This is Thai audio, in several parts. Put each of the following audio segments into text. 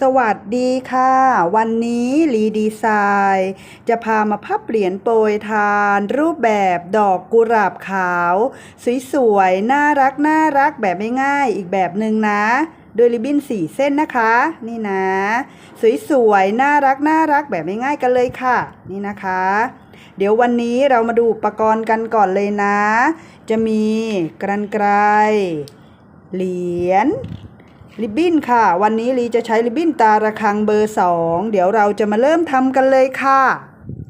สวัสดีค่ะ วันนี้ลีดีไซน์จะพามาพับเหรียญโปรยทาน รูปแบบดอกกุหลาบขาว สวยๆ น่ารักน่ารักแบบไม่ง่ายอีกแบบหนึ่งนะโดยริบบิ้นสี่เส้นนะคะ นี่นะ สวยๆ น่ารักน่ารักแบบไม่ง่ายกันเลยค่ะ นี่นะคะ เดี๋ยววันนี้เรามาดูอุปกรณ์กันก่อนเลยนะ จะมีกรรไกรเหรียญ ริบบิ้นค่ะ วันนี้ลีจะใช้ริบบิ้นตาระคังเบอร์ 2 เดี๋ยวเราจะมาเริ่มทำกันเลยค่ะ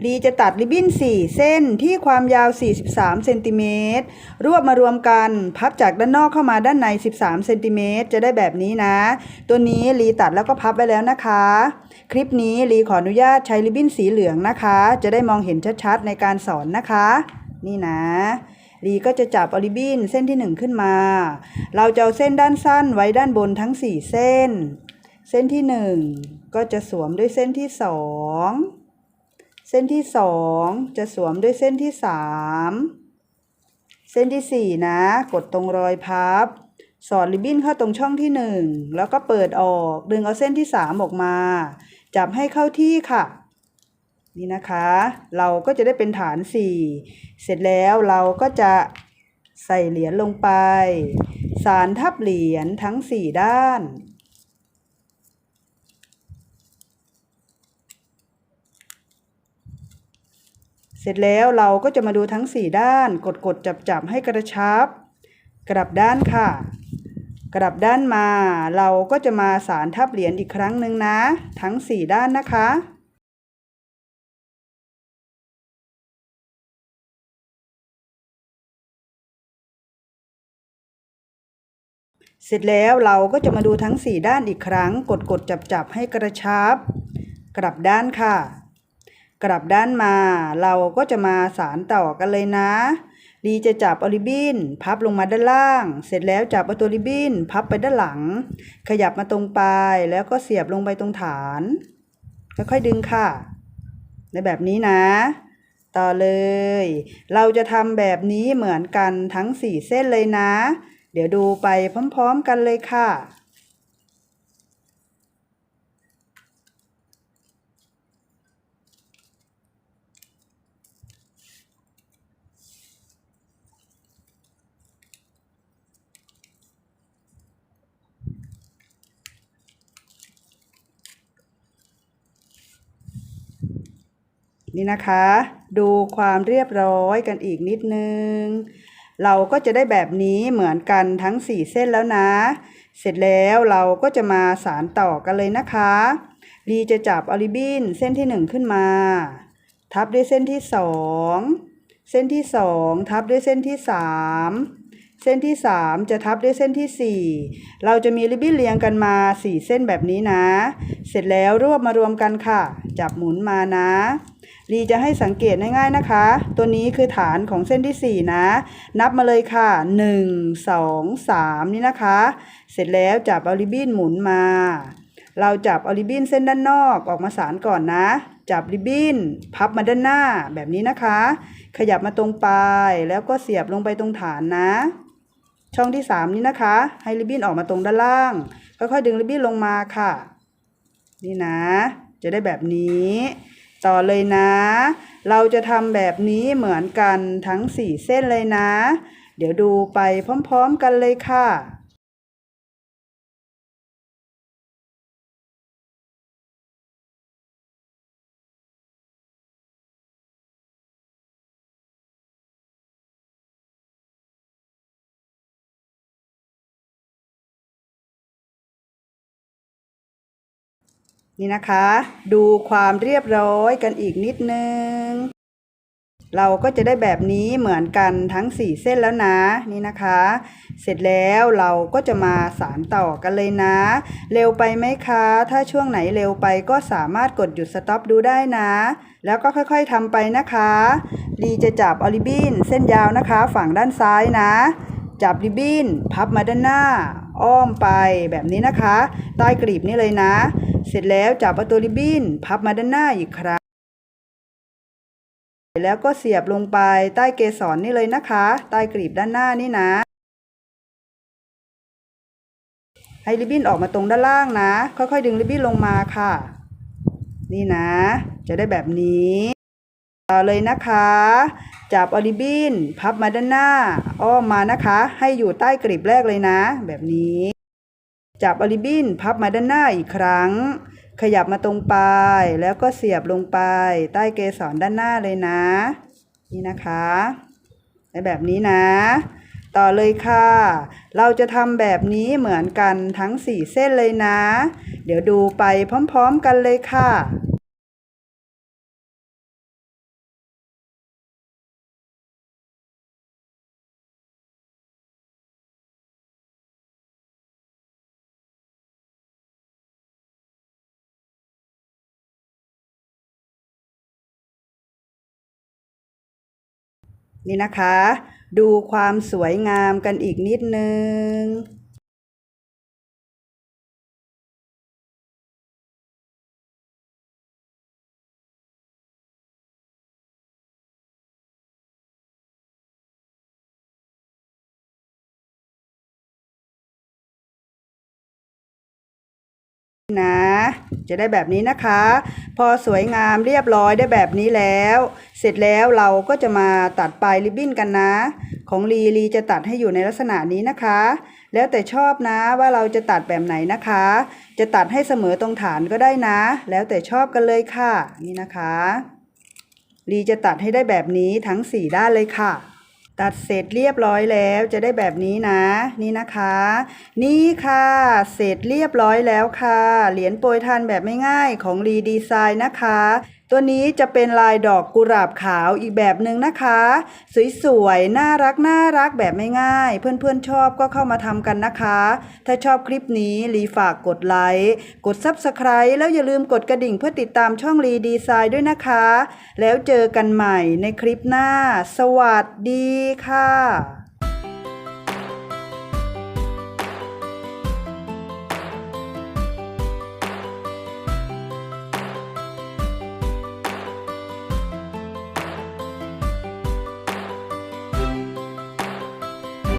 ลีจะตัดริบบิ้น 4 เส้นที่ความยาว 43 เซนติเมตร รวบมารวมกัน พับจากด้านนอกเข้ามาด้านใน 13 เซนติเมตร จะได้แบบนี้นะ ตัวนี้ลีตัดแล้วก็พับไว้แล้วนะคะ คลิปนี้ลีขออนุญาตใช้ริบบิ้นสีเหลืองนะคะ จะได้มองเห็นชัดๆในการสอนนะคะ นี่นะ ลีก็จะจับออริบินเส้นที่ 1 ขึ้นมา เราจะเอาเส้นด้านสั้นไว้ด้านบนทั้ง 4 เส้น เส้นที่ 1 ก็จะสวมด้วยเส้นที่ 2 เส้นที่ 2 จะสวมด้วยเส้นที่ 3 เส้นที่ 4 นะ กดตรงรอยพับ สอดริบบิ้นเข้าตรงช่องที่ 1 แล้วก็เปิดออก ดึงเอาเส้นที่ 3 ออกมา จับให้เข้าที่ค่ะ นี่นะคะ เราก็จะได้เป็นฐาน 4 เสร็จแล้วเราก็จะใส่เหรียญลงไป สารทับเหรียญทั้ง 4 ด้าน เสร็จแล้วเราก็จะมาดูทั้ง 4 ด้าน กดกดจับจับให้กระชับ กลับด้านค่ะ กลับด้านมา เราก็จะมาสารทับเหรียญอีกครั้งหนึ่งนะ ทั้ง 4 ด้านนะคะ เสร็จแล้วเราก็จะมาดูทั้ง 4 ด้านอีกครั้ง กดกดจับจับให้กระชับ กลับด้านค่ะ กลับด้านมา เราก็จะมาสารต่อกันเลยนะดีจะจับออริบินพับลงมาด้านล่าง เสร็จแล้วจับเอาตัวริบบินพับไปด้านหลัง ขยับมาตรงปลายแล้วก็เสียบลงไปตรงฐานค่อยๆดึงค่ะ ในแบบนี้นะ ต่อเลย เราจะทำแบบนี้เหมือนกันทั้ง 4 เส้นเลยนะ เดี๋ยวดูไปพร้อมๆกันเลยค่ะ นี่นะคะ ดูความเรียบร้อยกันอีกนิดนึง เราก็จะได้แบบนี้เหมือนกันทั้ง 4 เส้นแล้วนะ เสร็จแล้วเราก็จะมาสารต่อกันเลยนะคะลีจะจับออริบินเส้นที่ 1 ขึ้นมา ทับด้วยเส้นที่ 2 เส้นที่ 2 ทับด้วยเส้นที่ 3 เส้นที่ 3 จะทับด้วยเส้นที่ 4 เราจะมีริบบิ้นเรียงกันมา 4 เส้นแบบนี้นะ เสร็จแล้วรวบมารวมกันค่ะ จับหมุนมานะลีจะให้สังเกตง่ายๆนะคะ ตัวนี้คือฐานของเส้นที่ 4 นะ นับมาเลยค่ะ 1 2 3 นี่นะคะ เสร็จแล้วจับเอาริบบิ้นหมุนมา เราจับเอาริบบิ้นเส้นด้านนอกออกมาสารก่อนนะจับริบบิ้นพับมาด้านหน้าแบบนี้นะคะ ขยับมาตรงปลายแล้วก็เสียบลงไปตรงฐานนะ ช่องที่ 3 นี้นะคะ ให้ริบบิ้นออกมาตรงด้านล่าง ค่อยๆ ดึงริบบิ้นลงมาค่ะ นี่นะ จะได้แบบนี้ ต่อเลยนะ เราจะทำแบบนี้เหมือนกันทั้ง 4 เส้นเลยนะ เดี๋ยวดูไปพร้อม ๆ กันเลยค่ะ นี่นะคะ ดูความเรียบร้อยกันอีกนิดนึง เราก็จะได้แบบนี้เหมือนกันทั้ง 4 เส้นแล้วนะ นี่นะคะ เสร็จแล้วเราก็จะมาสารต่อกันเลยนะ เร็วไปไหมคะ ถ้าช่วงไหนเร็วไปก็สามารถกดหยุดสต็อปดูได้นะ แล้วก็ค่อยๆทำไปนะคะลีจะจับออริบินเส้นยาวนะคะ ฝั่งด้านซ้ายนะ จับริบบิ้นพับมาด้านหน้า อ้อมไปแบบนี้นะคะ ใต้กลีบนี่เลยนะ เสร็จแล้วจับเอาตัวริบบิ้นพับมาด้านหน้าอีกครั้งแล้วก็เสียบลงไปใต้เกสรนี่เลยนะคะ ใต้กลีบด้านหน้านี่นะ ให้ริบบิ้นออกมาตรงด้านล่างนะ ค่อยๆ ดึงริบบิ้นลงมาค่ะ นี่นะ จะได้แบบนี้ต่อเลยนะคะ จับออริบบินพับมาด้านหน้า อ้อมมานะคะ ให้อยู่ใต้กลีบแรกเลยนะ แบบนี้ จับอลิบบินพับมาด้านหน้าอีกครั้ง ขยับมาตรงปลายแล้วก็เสียบลงไป ใต้เกสรด้านหน้าเลยนะ นี่นะคะในแบบนี้นะ ต่อเลยค่ะ เราจะทำแบบนี้เหมือนกันทั้ง 4 เส้นเลยนะ เดี๋ยวดูไปพร้อมๆกันเลยค่ะ นี่นะคะ ดูความสวยงามกันอีกนิดนึง นะ จะได้แบบนี้นะคะ พอสวยงามเรียบร้อยได้แบบนี้แล้ว เสร็จแล้วเราก็จะมาตัดปลายริบบิ้นกันนะ ของลีลีจะตัดให้อยู่ในลักษณะนี้นะคะ แล้วแต่ชอบนะว่าเราจะตัดแบบไหนนะคะ จะตัดให้เสมอตรงฐานก็ได้นะ แล้วแต่ชอบกันเลยค่ะ นี่นะคะลีจะตัดให้ได้แบบนี้ทั้ง 4 ด้านเลยค่ะ ตัดเสร็จเรียบร้อยแล้วจะได้แบบนี้นะ นี่นะคะ นี่ค่ะ เสร็จเรียบร้อยแล้วค่ะ เหรียญโปรยทานแบบไม่ง่ายของรีดีไซน์นะคะ ตัวนี้จะเป็นลายดอกกุหลาบขาวอีกแบบหนึ่งนะคะ สวยๆ น่ารักน่ารักแบบไม่ง่าย เพื่อนๆชอบก็เข้ามาทำกันนะคะ ถ้าชอบคลิปนี้รีฝากกดไลค์กด Subscribe แล้วอย่าลืมกดกระดิ่งเพื่อติดตามช่องรีดีไซน์ด้วยนะคะ แล้วเจอกันใหม่ในคลิปหน้า สวัสดีค่ะ